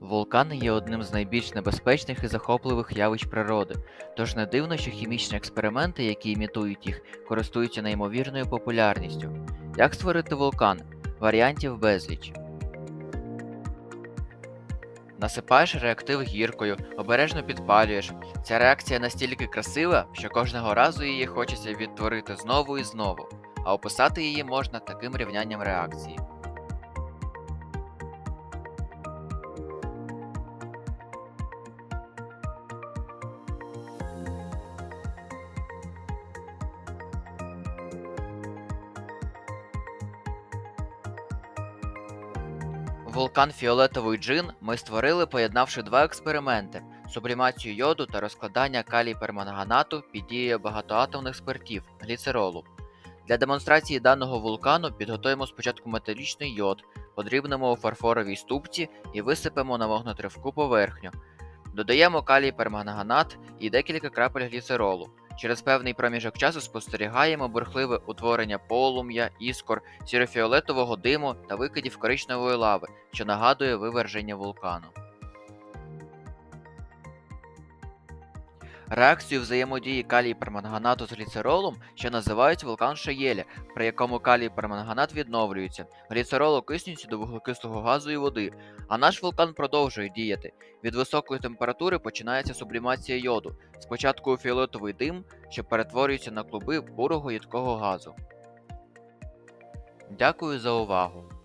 Вулкани є одним з найбільш небезпечних і захопливих явищ природи, тож не дивно, що хімічні експерименти, які імітують їх, користуються неймовірною популярністю. Як створити вулкан? Варіантів безліч. Насипаєш реактив гіркою, обережно підпалюєш. Ця реакція настільки красива, що кожного разу її хочеться відтворити знову і знову, а описати її можна таким рівнянням реакції. Вулкан Фіолетовий джин ми створили, поєднавши два експерименти: сублімацію йоду та розкладання калій перманганату під дією багатоатомних спиртів гліцеролу. Для демонстрації даного вулкану підготуємо спочатку металічний йод, подрібнемо у фарфоровій ступці і висипемо на вогнетривку поверхню. Додаємо калій перманганат і декілька крапель гліцеролу. Через певний проміжок часу спостерігаємо бурхливе утворення полум'я, іскор, сірофіолетового диму та викидів коричневої лави, що нагадує виверження вулкану. Реакцію взаємодії калій перманганату з гліцеролом ще називають вулкан Шеєля, при якому калій перманганат відновлюється, гліцерол окиснюється до вуглекислого газу і води, а наш вулкан продовжує діяти. Від високої температури починається сублімація йоду, спочатку фіолетовий дим, що перетворюється на клуби бурого їдкого газу. Дякую за увагу!